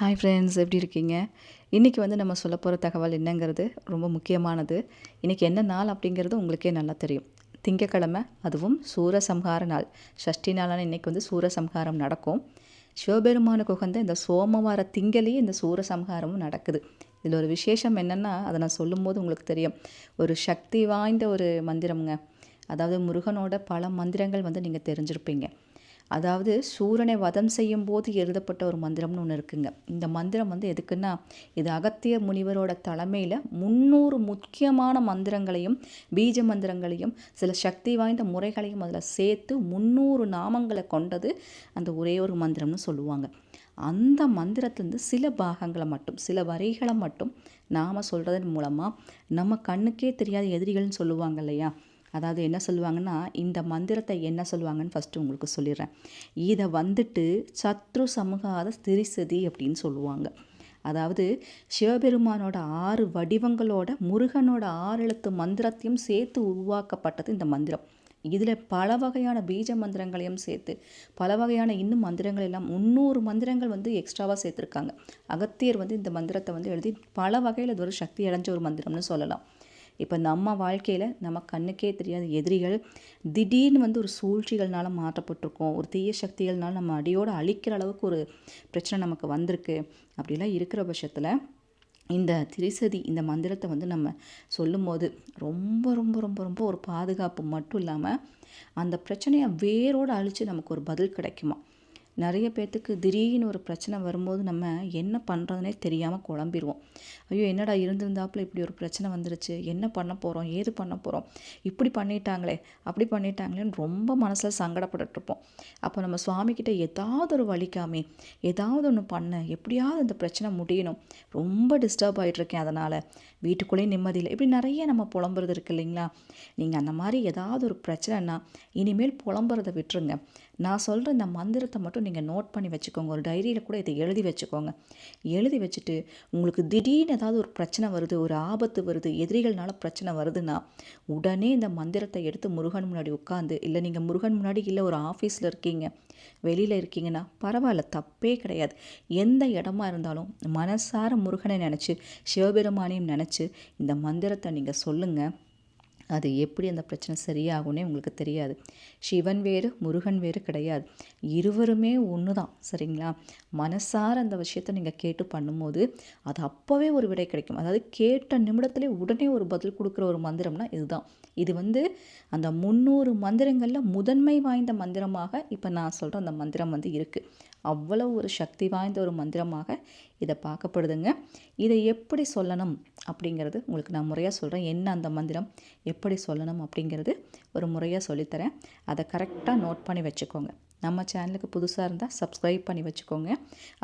Hi friends எப்படி இருக்கீங்க? இன்றைக்கி வந்து நம்ம சொல்ல போகிற தகவல் என்னங்கிறது ரொம்ப முக்கியமானது. இன்றைக்கி என்ன நாள் அப்படிங்கிறது உங்களுக்கே நல்லா தெரியும். திங்கக்கிழமை அதுவும் சூரசம்ஹார நாள். ஷஷ்டி நாளான இன்றைக்கி வந்து சூரசம்ஹாரம் நடக்கும். சிவபெருமானுக்கு உகந்த இந்த சோமவார திங்களையே இந்த சூரசம்ஹாரமும் நடக்குது. இதில் ஒரு விசேஷம் என்னென்னா அதை நான் சொல்லும்போது உங்களுக்கு தெரியும். ஒரு சக்தி வாய்ந்த ஒரு மந்திரம்ங்க. அதாவது முருகனோட பல மந்திரங்கள் வந்து நீங்கள் தெரிஞ்சிருப்பீங்க. அதாவது சூரனை வதம் செய்யும் போது எழுதப்பட்ட ஒரு மந்திரம்னு ஒன்று இருக்குங்க. இந்த மந்திரம் வந்து எதுக்குன்னா இது அகத்திய முனிவரோட தலைமையில் முந்நூறு முக்கியமான மந்திரங்களையும் பீஜ மந்திரங்களையும் சில சக்தி வாய்ந்த முறைகளையும் அதில் சேர்த்து முந்நூறு நாமங்களை கொண்டது அந்த ஒரே ஒரு மந்திரம்னு சொல்லுவாங்க. அந்த மந்திரத்துலேருந்து சில பாகங்களை மட்டும் சில வரிகளை மட்டும் நாம் சொல்கிறதன் மூலமாக நம்ம கண்ணுக்கே தெரியாத எதிரிகள்னு சொல்லுவாங்க இல்லையா? அதாவது என்ன சொல்லுவாங்கன்னா இந்த மந்திரத்தை என்ன சொல்லுவாங்கன்னு ஃபஸ்ட்டு உங்களுக்கு சொல்லிடுறேன். இதை வந்துட்டு சத்ரு சமூகாத ஸ்திரிசதி அப்படின்னு சொல்லுவாங்க. அதாவது சிவபெருமானோட ஆறு வடிவங்களோட முருகனோட ஆறு எழுத்து மந்திரத்தையும் சேர்த்து உருவாக்கப்பட்டது இந்த மந்திரம். இதில் பல வகையான பீஜ மந்திரங்களையும் சேர்த்து பல வகையான இன்னும் மந்திரங்கள் எல்லாம் முந்நூறு மந்திரங்கள் வந்து எக்ஸ்ட்ராவாக சேர்த்துருக்காங்க. அகத்தியர் வந்து இந்த மந்திரத்தை வந்து எழுதி பல வகையில் இது ஒரு சக்தி அடைஞ்ச ஒரு மந்திரம்னு சொல்லலாம். இப்போ நம்ம வாழ்க்கையில் நம்ம கண்ணுக்கே தெரியாத எதிரிகள் திடீர்னு வந்து ஒரு சூழ்ச்சிகள்னால மாற்றப்பட்டிருக்கோம். ஒரு தீய சக்திகள்னால நம்ம அடியோடு அழிக்கிற அளவுக்கு ஒரு பிரச்சனை நமக்கு வந்திருக்கு. அப்படிலாம் இருக்கிற பட்சத்தில் இந்த திரிசதி இந்த மந்திரத்தை வந்து நம்ம சொல்லும்போது ரொம்ப ரொம்ப ரொம்ப ரொம்ப ஒரு பாதுகாப்பு மட்டும் இல்லாமல் அந்த பிரச்சனையை வேரோடு அழித்து நமக்கு ஒரு பதில் கிடைக்குமா? நிறைய பேர்த்துக்கு திடீர்னு ஒரு பிரச்சனை வரும்போது நம்ம என்ன பண்ணுறதுனே தெரியாமல் குழம்பிடுவோம் ஐயோ என்னடா இருந்திருந்தாப்புல இப்படி ஒரு பிரச்சனை வந்துருச்சு. என்ன பண்ண போகிறோம் ஏது பண்ண போகிறோம் இப்படி பண்ணிட்டாங்களே அப்படி பண்ணிட்டாங்களேன்னு ரொம்ப மனசில் சங்கடப்பட்டுருப்போம் அப்போ நம்ம சுவாமிக்கிட்ட ஏதாவது ஒரு வழிக்காமே ஏதாவது ஒன்று பண்ண எப்படியாவது இந்த பிரச்சனை முடியணும். ரொம்ப டிஸ்டர்ப் ஆகிட்டுருக்கேன் அதனால். வீட்டுக்குள்ளேயும் நிம்மதியில் இப்படி நிறைய நம்ம புலம்புறது இருக்கு இல்லைங்களா? நீங்கள் அந்த மாதிரி ஏதாவது ஒரு பிரச்சனைனா இனிமேல் புலம்புறதை விட்டுருங்க. நான் சொல்கிற இந்த மந்திரத்தை மட்டும் நீங்கள் நோட் பண்ணி வச்சுக்கோங்க. ஒரு டைரியில் கூட இதை எழுதி வச்சுக்கோங்க. எழுதி வச்சுட்டு உங்களுக்கு திடீர்னு ஏதாவது ஒரு பிரச்சனை வருது ஒரு ஆபத்து வருது எதிரிகள்னால பிரச்சனை வருதுன்னா உடனே இந்த மந்திரத்தை எடுத்து முருகன் முன்னாடி உட்காந்து இல்லை நீங்கள் முருகன் முன்னாடி இல்லை ஒரு ஆஃபீஸில் இருக்கீங்க வெளியில் இருக்கீங்கன்னா பரவாயில்ல தப்பே கிடையாது. எந்த இடமா இருந்தாலும் மனசார முருகனை நினச்சி சிவபெருமானையும் நினச்சி இந்த மந்திரத்தை நீங்கள் சொல்லுங்கள் அது எப்படி அந்த பிரச்சனை சரியாகும்னே உங்களுக்கு தெரியாது. சிவன் வேறு முருகன் வேறு கிடையாது. இருவருமே ஒன்று தான் சரிங்களா? மனசார அந்த விஷயத்தை நீங்கள் கேட்டு பண்ணும்போது அது அப்போவே ஒரு விடை கிடைக்கும். அதாவது கேட்ட நிமிடத்துலேயே உடனே ஒரு பதில் கொடுக்குற ஒரு மந்திரம்னா இதுதான். இது வந்து அந்த முந்நூறு மந்திரங்களில் முதன்மை வாய்ந்த மந்திரமாக இப்போ நான் சொல்கிற அந்த மந்திரம் வந்து இருக்குது அவ்வளோ ஒரு சக்தி வாய்ந்த ஒரு மந்திரமாக இதை பார்க்கப்படுதுங்க. இதை எப்படி சொல்லணும் அப்படிங்கிறது உங்களுக்கு நான் முறையாக சொல்கிறேன் என்ன அந்த மந்திரம் எப்படி சொல்லணும் அப்படிங்கிறது ஒரு முறையாக சொல்லித்தரேன். அதை கரெக்டாக நோட் பண்ணி வச்சுக்கோங்க. நம்ம சேனலுக்கு புதுசாக இருந்தால் சப்ஸ்கிரைப் பண்ணி வச்சுக்கோங்க.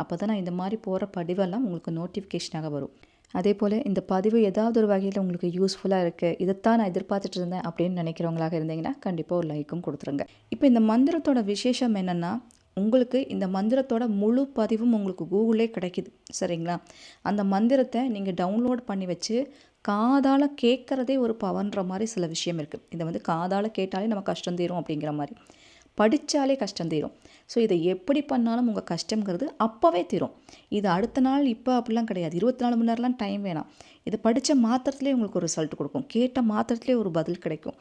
அப்போ தான் நான் இந்த மாதிரி போகிற படிவெல்லாம் உங்களுக்கு நோட்டிஃபிகேஷனாக வரும். அதே போல் இந்த பதிவு ஏதாவது ஒரு வகையில் உங்களுக்கு யூஸ்ஃபுல்லாக இருக்குது இதைத்தான் நான் எதிர்பார்த்துட்டு இருந்தேன் அப்படின்னு நினைக்கிறவங்களாக இருந்தீங்கன்னா கண்டிப்பாக ஒரு லைக்கும் கொடுத்துருங்க. இப்போ இந்த மந்திரத்தோட விசேஷம் என்னென்னா உங்களுக்கு இந்த மந்திரத்தோட முழு பதிவும் உங்களுக்கு கூகுளே கிடைக்குது. சரிங்களா? அந்த மந்திரத்தை நீங்கள் டவுன்லோட் பண்ணி வச்சு காதால் கேட்குறதே ஒரு பவன்ற மாதிரி சில விஷயம் இருக்குது இதை வந்து காதால் கேட்டாலே நம்ம கஷ்டம் தீரும் அப்படிங்கிற மாதிரி. படித்தாலே கஷ்டம் தீரும். ஸோ இதை எப்படி பண்ணாலும் உங்கள் கஷ்டங்கிறது அப்போவே தீரும். இது அடுத்த நாள் இப்போ அப்படிலாம் கிடையாது. இருபத்தி நாலு மணி நேரம்லாம் டைம் வேணாம். இதை படித்த மாத்திரத்துலேயே உங்களுக்கு ஒரு ரிசல்ட் கொடுக்கும். கேட்ட மாத்திரத்துலேயே ஒரு பதில் கிடைக்கும்.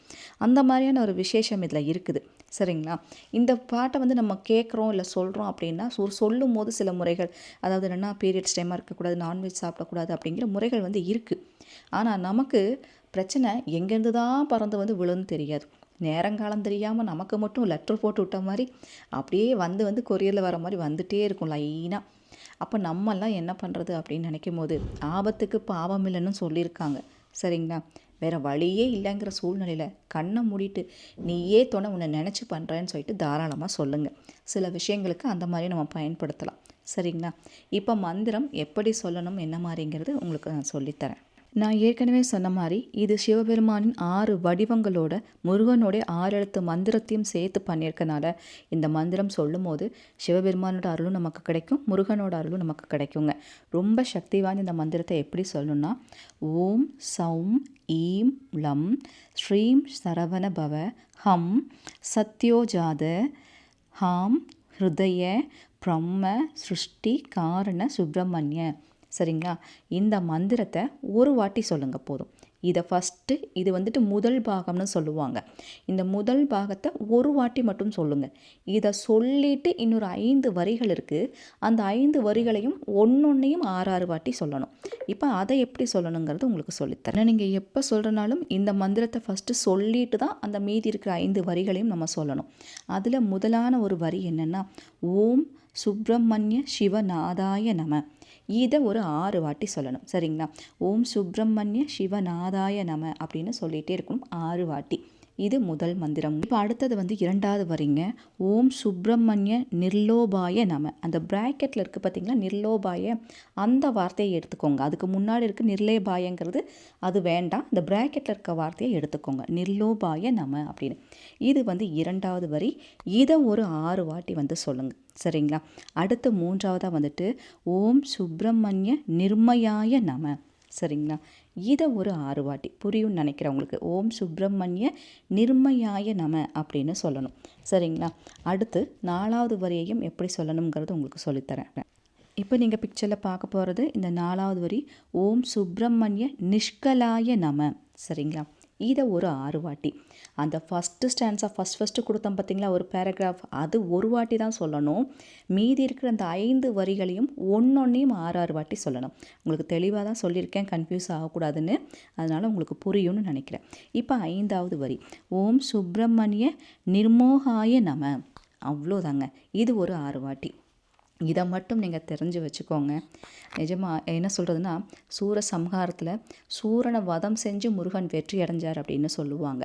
அந்த மாதிரியான ஒரு விசேஷம் இதில் இருக்குது. சரிங்களா? இந்த பாட்டை வந்து நம்ம கேட்குறோம் இல்லை சொல்கிறோம் அப்படின்னா சொ சொல்லும் போது சில முறைகள் அதாவது என்னென்னா பீரியட்ஸ் டைமாக இருக்கக்கூடாது நான்வெஜ் சாப்பிடக்கூடாது அப்படிங்கிற முறைகள் வந்து இருக்குது ஆனால் நமக்கு பிரச்சனை எங்கேருந்து தான் பறந்து வந்து விழுன்னு தெரியாது. நேரங்காலம் தெரியாமல் நமக்கு மட்டும் லெட்டர் போட்டு விட்ட மாதிரி அப்படியே வந்து வந்து கொரியரில் வர மாதிரி வந்துகிட்டே இருக்கும் லைனாக அப்போ நம்மெல்லாம் என்ன பண்ணுறது அப்படின்னு நினைக்கும் போது ஆபத்துக்கு பாவம் இல்லைன்னு சொல்லியிருக்காங்க. சரிங்களா? வேறு வழியே இல்லைங்கிற சூழ்நிலையில் கண்ணை மூடிட்டு நீயே துணை உன்னை நினச்சி பண்ணுறேன்னு சொல்லிட்டு தாராளமாக சொல்லுங்கள் சில விஷயங்களுக்கு அந்த மாதிரி நம்ம பயன்படுத்தலாம். சரிங்களா? இப்போ மந்திரம் எப்படி சொல்லணும் என்ன மாதிரிங்கிறது உங்களுக்கு நான் சொல்லித்தரேன். நான் ஏற்கனவே சொன்ன மாதிரி இது சிவபெருமானின் ஆறு வடிவங்களோட முருகனுடைய ஆறு எழுத்து மந்திரத்தையும் சேர்த்து பண்ணியிருக்கனால இந்த மந்திரம் சொல்லும் போது சிவபெருமானோட அருளும் நமக்கு கிடைக்கும் முருகனோட அருளும் நமக்கு கிடைக்குங்க. ரொம்ப சக்தி வாய்ந்த இந்த மந்திரத்தை எப்படி சொல்லணும்னா ஓம் சௌம் ஈம் லம் ஸ்ரீம் சரவண பவ ஹம் சத்யோஜாத ஹாம் ஹிருதய பிரம்ம சிருஷ்டி காரண சுப்பிரமணிய சரிங்களா? இந்த மந்திரத்தை ஒரு வாட்டி சொல்லுங்கள் போதும். இதை ஃபஸ்ட்டு இது வந்துட்டு முதல் பாகம்னு சொல்லுவாங்க. இந்த முதல் பாகத்தை ஒரு வாட்டி மட்டும் சொல்லுங்கள் இதை சொல்லிட்டு இன்னொரு ஐந்து வரிகள் இருக்குது அந்த ஐந்து வரிகளையும் ஒன்றொன்னையும் ஆறாறு வாட்டி சொல்லணும். இப்போ அதை எப்படி சொல்லணுங்கிறது உங்களுக்கு சொல்லித்தரேன். நீங்கள் எப்போ சொல்கிறனாலும் இந்த மந்திரத்தை ஃபஸ்ட்டு சொல்லிட்டு தான் அந்த மீதி இருக்கிற ஐந்து வரிகளையும் நம்ம சொல்லணும். அதில் முதலான ஒரு வரி என்னென்னா ஓம் சுப்பிரமணிய சிவநாதாய நம. இதை ஒரு ஆறு வாட்டி சொல்லணும். சரிங்களா? ஓம் சுப்பிரமணிய சிவநாதாய நம அப்படின்னு சொல்லிகிட்டே இருக்கணும். ஆறு வாட்டி. இது முதல் மந்திரம். இப்போ அடுத்தது வந்து இரண்டாவது வரிங்க. ஓம் சுப்பிரமணிய நிர்லோபாய நம. அந்த ப்ராக்கெட்டில் இருக்குது பார்த்தீங்களா நிர்லோபாய. அந்த வார்த்தையை எடுத்துக்கோங்க. அதுக்கு முன்னாடி இருக்க நிர்லேபாயங்கிறது. அது வேண்டாம். இந்த ப்ராக்கெட்டில் இருக்க வார்த்தையை எடுத்துக்கோங்க. நிர்லோபாய நம அப்படின்னு. இது வந்து இரண்டாவது வரி. இதை ஒரு ஆறு வாட்டி வந்து சொல்லுங்கள் சரிங்களா? அடுத்து மூன்றாவதாக வந்துட்டு ஓம் சுப்பிரமணிய நிர்மயாய நம. சரிங்களா? இதை ஒரு ஆறு வாட்டி புரியும்னு நினைக்கிறவங்களுக்கு ஓம் சுப்பிரமணிய நிர்மயாய நம அப்படின்னு சொல்லணும். சரிங்களா? அடுத்து நாலாவது வரியையும் எப்படி சொல்லணுங்கிறது உங்களுக்கு சொல்லித்தரேன். இப்போ நீங்கள் பிக்சரில் பார்க்க போகிறது இந்த நாலாவது வரி ஓம் சுப்பிரமணிய நிஷ்கலாய நம. சரிங்களா? இதை ஒரு ஆறு வாட்டி. அந்த ஃபஸ்ட்டு ஸ்டான்ஸாக ஃபஸ்ட் ஃபஸ்ட்டு கொடுத்தோம் பார்த்தீங்களா ஒரு பேராகிராஃப் அது ஒரு வாட்டி தான் சொல்லணும். மீதி இருக்கிற அந்த ஐந்து வரிகளையும் ஒன்றொன்னையும் ஆறு ஆறு வாட்டி சொல்லணும். உங்களுக்கு தெளிவாக தான் சொல்லியிருக்கேன். கன்ஃபியூஸ் ஆகக்கூடாதுன்னு. அதனால் உங்களுக்கு புரியும்னு நினைக்கிறேன். இப்போ ஐந்தாவது வரி. ஓம் சுப்பிரமணிய நிர்மோகாய நம. அவ்வளோதாங்க. இது ஒரு ஆறு வாட்டி. இதை மட்டும் நீங்கள் தெரிஞ்சு வச்சுக்கோங்க. நிஜமாக என்ன சொல்கிறதுனா சூர சம்ஹாரத்தில் சூரனை வதம் செஞ்சு முருகன் வெற்றி அடைஞ்சார் அப்படின்னு சொல்லுவாங்க.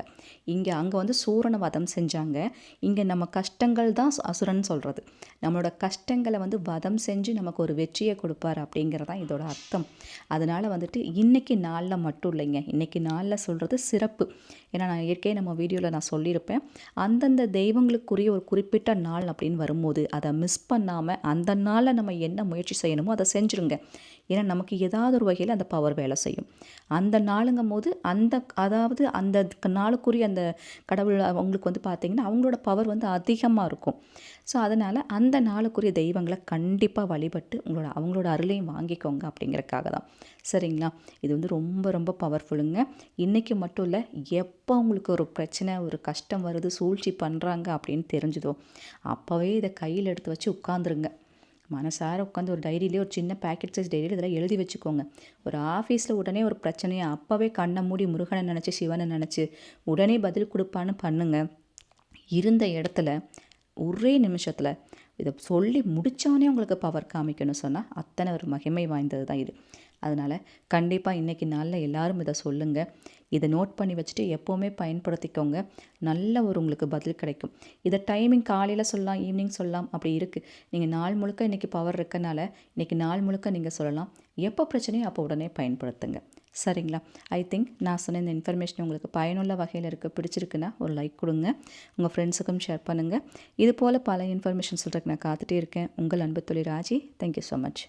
இங்கே அங்கே வந்து சூரனை வதம் செஞ்சாங்க. இங்கே நம்ம கஷ்டங்கள் தான் அசுரன் சொல்கிறது நம்மளோட கஷ்டங்களை வந்து வதம் செஞ்சு நமக்கு ஒரு வெற்றியை கொடுப்பார் அப்படிங்கிறதான் இதோட அர்த்தம். அதனால் வந்துட்டு இன்றைக்கி நாளில் மட்டும் இல்லைங்க. இன்றைக்கி நாளில் சொல்கிறது சிறப்பு. ஏன்னா நான் இயற்கையை நம்ம வீடியோவில் நான் சொல்லியிருப்பேன். அந்தந்த தெய்வங்களுக்குரிய ஒரு குறிப்பிட்ட நாள் அப்படின்னு வரும்போது அதை மிஸ் பண்ணாமல் அந்த நாளில் நம்ம என்ன முயற்சி செய்யணுமோ அதை செஞ்சுருங்க. ஏன்னா நமக்கு ஏதாவது ஒரு வகையில் அந்த பவர் வேலை செய்யும். அந்த நாளுங்கும் போது அந்த அதாவது அந்த நாளுக்குரிய அந்த கடவுள் அவங்களுக்கு வந்து பார்த்திங்கன்னா அவங்களோட பவர் வந்து அதிகமாக இருக்கும். ஸோ அதனால் அந்த நாளுக்குரிய தெய்வங்களை கண்டிப்பாக வழிபட்டு உங்களோட அவங்களோட அருளையும் வாங்கிக்கோங்க அப்படிங்கிறக்காக தான். சரிங்களா? இது வந்து ரொம்ப ரொம்ப பவர்ஃபுல்லுங்க இன்றைக்கி மட்டும் இல்லை எப்போ உங்களுக்கு ஒரு பிரச்சனை ஒரு கஷ்டம் வருது சூழ்ச்சி பண்ணுறாங்க அப்படின்னு தெரிஞ்சுதோ அப்போவே இதை கையில் எடுத்து வச்சு உட்காந்துருங்க மனசார உட்காந்து ஒரு டைரியிலே ஒரு சின்ன பேக்கெட் சைஸ் டைரியில் இதெல்லாம் எழுதி வச்சுக்கோங்க. ஒரு ஆஃபீஸில் உடனே ஒரு பிரச்சனையை அப்போவே கண்ணை மூடி முருகனை நினச்சி சிவனை நினச்சி உடனே பதில் கொடுப்பான்னு பண்ணுங்க. இருந்த இடத்துல ஒரே நிமிஷத்தில் இதை சொல்லி முடித்தோடனே உங்களுக்கு பவர் காமிக்கணும்னு சொன்னால் அத்தனை ஒரு மகிமை வாய்ந்தது தான் இது. அதனால் கண்டிப்பாக இன்றைக்கி நாளில் எல்லோரும் இதை சொல்லுங்கள் இதை நோட் பண்ணி வச்சுட்டு எப்போவுமே பயன்படுத்திக்கோங்க. நல்ல ஒரு உங்களுக்கு பதில் கிடைக்கும். இதை டைமிங் காலையில் சொல்லலாம் ஈவினிங் சொல்லலாம் அப்படி இருக்குது நீங்கள் நாள் முழுக்க இன்றைக்கி பவர் இருக்கனால இன்றைக்கி நாள் முழுக்க நீங்கள் சொல்லலாம். எப்போ பிரச்சனையும் அப்போ உடனே பயன்படுத்துங்க. சரிங்களா? ஐ திங்க் நான் சொன்ன இந்த இன்ஃபர்மேஷன் உங்களுக்கு பயனுள்ள வகையில் இருக்க. பிடிச்சிருக்குன்னா ஒரு லைக் கொடுங்க. உங்கள் ஃப்ரெண்ட்ஸுக்கும் ஷேர் பண்ணுங்கள் இது போல் பல இன்ஃபர்மேஷன் சொல்கிறதுக்கு நான் காத்துட்டே இருக்கேன். உங்கள் அன்பு தொழில் ராஜி. Thank you so much